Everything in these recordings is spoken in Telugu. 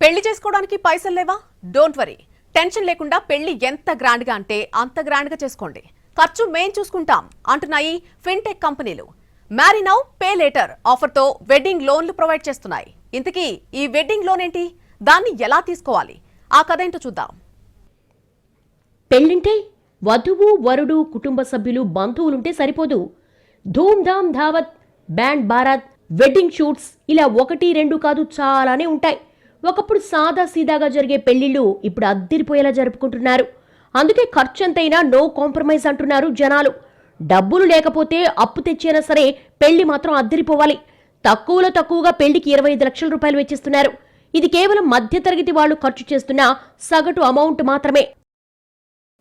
పెళ్ళి చేసుకోవడానికి పైసలు లేవా? డోంట్ వరీ టెన్షన్ లేకుండా పెళ్ళి ఎంత గ్రాండ్గా అంటే అంత గ్రాండ్గా చేసుకోండి. ఖర్చు మేం చూసుకుంటాం అంటున్నాయి ఫిన్టెక్ కంపెనీలు. మ్యారీ నౌ పే లేటర్ ఆఫర్తో వెడ్డింగ్ లోన్లు ప్రొవైడ్ చేస్తున్నాయి. ఇంతకీ ఈ వెడ్డింగ్ లోన్ ఏంటి? దాన్ని ఎలా తీసుకోవాలి? ఆ కథ ఏంటో చూద్దాం. పెళ్ళింటే వధువు వరుడు కుటుంబ సభ్యులు బంధువులుంటే సరిపోదు. ధూమ్ధామ్ ధావత్ బ్యాండ్ భారత్ వెడ్డింగ్ షూట్స్ ఇలా ఒకటి రెండు కాదు చాలానే ఉంటాయి. ఒకప్పుడు సాదా సీదాగా జరిగే పెళ్ళిళ్ళు ఇప్పుడు అద్దిరిపోయేలా జరుపుకుంటున్నారు. అందుకే ఖర్చంతైనా నో కాంప్రమైజ్ అంటున్నారు జనాలు. డబ్బులు లేకపోతే అప్పు తెచ్చైనా సరే పెళ్ళి మాత్రం అద్దిరిపోవాలి. తక్కువలో తక్కువగా పెళ్ళికి ఇరవై ఐదు లక్షల రూపాయలు వెచ్చిస్తున్నారు. ఇది కేవలం మధ్యతరగతి వాళ్ళు ఖర్చు చేస్తున్న సగటు అమౌంట్ మాత్రమే.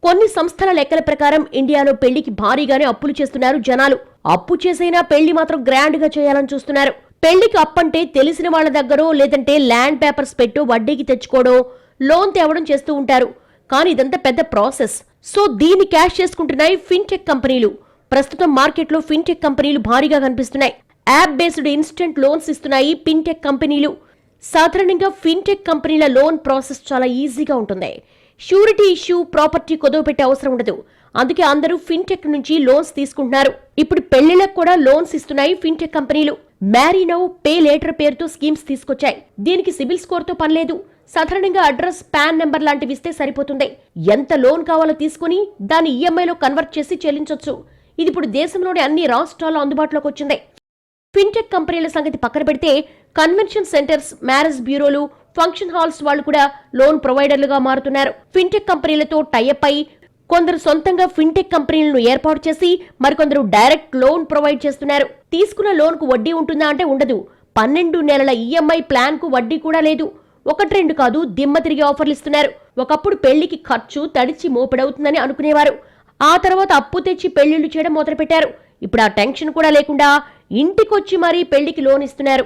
కొన్ని సంస్థల లెక్కల ప్రకారం ఇండియాలో పెళ్ళికి భారీగానే అప్పులు చేస్తున్నారు జనాలు. అప్పు చేసైనా పెళ్ళి మాత్రం గ్రాండ్గా చేయాలని చూస్తున్నారు. పెళ్ళికి అప్పంటే తెలిసిన వాళ్ళ దగ్గర లేదంటే ల్యాండ్ పేపర్స్ పెట్టు వడ్డీకి తెచ్చుకోవడం లోన్ తేవడం చేస్తూ ఉంటారు. కానీ ఇదంతా పెద్ద ప్రాసెస్. సో దీన్ని క్యాష్ చేసుకుంటున్నాయి ఫిన్టెక్ కంపెనీలు. ప్రస్తుతం మార్కెట్లో ఫిన్టెక్ కంపెనీలు భారీగా కనిపిస్తున్నాయి. యాప్ బేస్డ్ ఇన్స్టెంట్ లోన్స్ ఇస్తున్నాయి ఫిన్టెక్ కంపెనీలు. సాధారణంగా ఫిన్టెక్ కంపెనీల లోన్ ప్రాసెస్ చాలా ఈజీగా ఉంటుంది. షూరిటీ ఇష్యూ ప్రాపర్టీ కొదవ పెట్టే అవసరం ఉండదు. అందుకే అందరూ ఫిన్టెక్ నుంచి లోన్స్ తీసుకుంటున్నారు. ఇప్పుడు పెళ్ళిళ్ళకు కూడా లోన్స్ ఇస్తున్నాయి ఫిన్టెక్ కంపెనీలు. మ్యారీనౌ పే లేటర్ పేరుతో స్కీమ్స్ తీసుకొచ్చాయి. దీనికి సిబిల్ స్కోర్తో పనిలేదు సాధారణంగా అడ్రస్ పాన్ నెంబర్ లాంటివి ఇస్తే సరిపోతుంది ఎంత లోన్ కావాలో తీసుకుని దాన్ని ఈఎంఐలో కన్వర్ట్ చేసి చెల్లించొచ్చు. ఇది ఇప్పుడు దేశంలోని అన్ని రాష్ట్రాల్లో అందుబాటులోకి వచ్చింది. ఫిన్టెక్ కంపెనీల సంగతి పక్కన పెడితే కన్వెన్షన్ సెంటర్స్ మ్యారేజ్ బ్యూరోలు ఫంక్షన్ హాల్స్ వాళ్ళు కూడా లోన్ ప్రొవైడర్లుగా మారుతున్నారు. ఫిన్టెక్ కంపెనీలతో టైఅప్ అయి కొందరు సొంతంగా ఫిన్టెక్ కంపెనీలను ఏర్పాటు చేసి మరికొందరు డైరెక్ట్ లోన్ ప్రొవైడ్ చేస్తున్నారు. తీసుకున్న లోన్కు వడ్డీ ఉంటుందా అంటే ఉండదు. పన్నెండు నెలల ఈఎంఐ ప్లాన్కు వడ్డీ కూడా లేదు. ఒకటి రెండు కాదు దిమ్మ తిరిగి ఆఫర్లు ఇస్తున్నారు. ఒకప్పుడు పెళ్ళికి ఖర్చు తడిచి మోపెడవుతుందని అనుకునేవారు. ఆ తర్వాత అప్పు తెచ్చి పెళ్ళిళ్ళు చేయడం మొదలుపెట్టారు. ఇప్పుడు ఆ టెన్షన్ కూడా లేకుండా ఇంటికొచ్చి మరీ పెళ్ళికి లోన్ ఇస్తున్నారు.